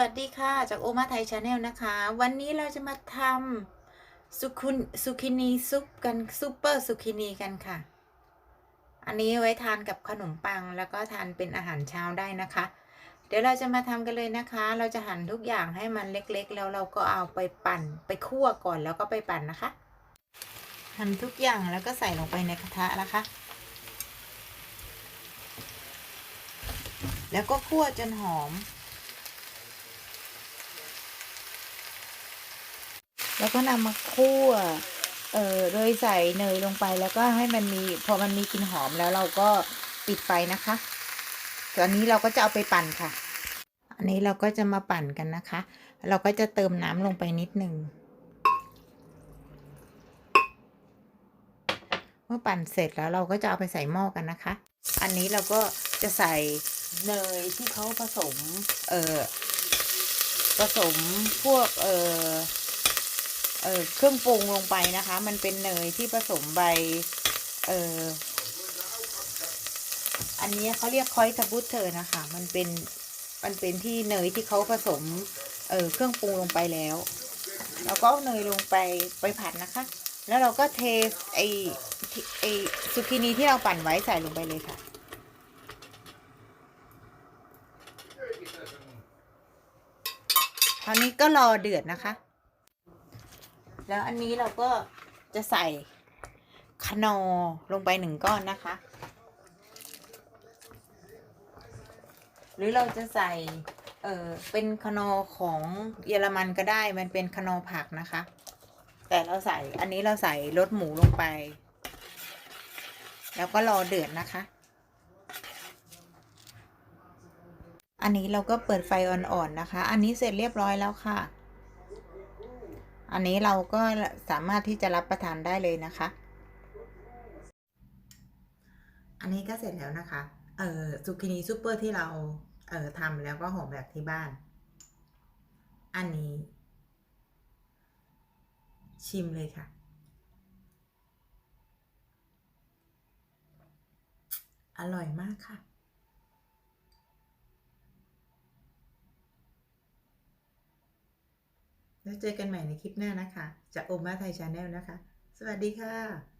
วัสดีค่ะจากโอมาไทยชาแนลนะคะ วันนี้เราจะมาทำซุคุนซุกินีซุปกันซุปเปอร์ซุกินีกันค่ะ อันนี้ไว้ทานกับขนมปังแล้วก็ทานเป็นอาหารเช้าได้นะคะ เดี๋ยวเราจะมาทำกันเลยนะคะ เราจะหั่นทุกอย่างให้มันเล็กๆ แล้วเราก็เอาไปปั่นไปคั่วก่อนแล้วก็ไปปั่นนะคะ หั่นทุกอย่างแล้วก็ใส่ลงไปในกระทะนะคะแล้วก็คั่วจนหอม แล้วก็นำมาคั่วเอ่อโดยใส่เนยลงไปแล้วก็ให้มันมีพอมันมีกลิ่นหอมแล้วเราก็ปิดไฟนะคะตอนนี้เราก็จะเอาไปปั่นค่ะ อันนี้เราก็จะมาปั่นกันนะคะ เราก็จะเติมน้ำลงไปนิดนึงเมื่อปั่นเสร็จแล้วเราก็จะเอาไปใส่หม้อกันนะคะ อันนี้เราก็จะใส่เนยที่เขาผสมเอ่อผสมพวกเอ่อ เอ่อเครื่องปรุงลงไปนะคะ มันเป็นเนยที่ผสมใบเอ่ออันนี้เขาเรียกคอยทบุตเธอนะคะ มันเป็นมันเป็นที่เนยที่เขาผสมเอ่อเครื่องปรุงลงไปแล้วแล้วก็เอาเนยลงไปไปผัดนะคะ แล้วเราก็เทไอไอซุกินีที่เราปั่นไว้ใส่ลงไปเลยค่ะ คราวนี้ก็รอเดือดนะคะ แล้วอันนี้เราก็จะใส่คนอลงไปหนึ่งก้อนนะคะ หรือเราจะใส่ เออเป็นคนอของเยอรมันก็ได้มันเป็นคนอผักนะคะ แต่เราใส่อันนี้เราใส่รสหมูลงไป แล้วก็รอเดือดนะคะ อันนี้เราก็เปิดไฟอ่อนๆนะคะ อันนี้เสร็จเรียบร้อยแล้วค่ะ อันนี้เราก็สามารถที่จะรับประทานได้เลยนะคะ อันนี้ก็เสร็จแล้วนะคะ เอ่อซูกินีซูเปอร์ที่เราเอ่อทำแล้วก็หอมแบบที่บ้าน อันนี้ ชิมเลยค่ะ อร่อยมากค่ะ แล้วเจอกันใหม่ในคลิปหน้านะคะ จากโอมาไทยชาแนลนะคะ สวัสดีค่ะ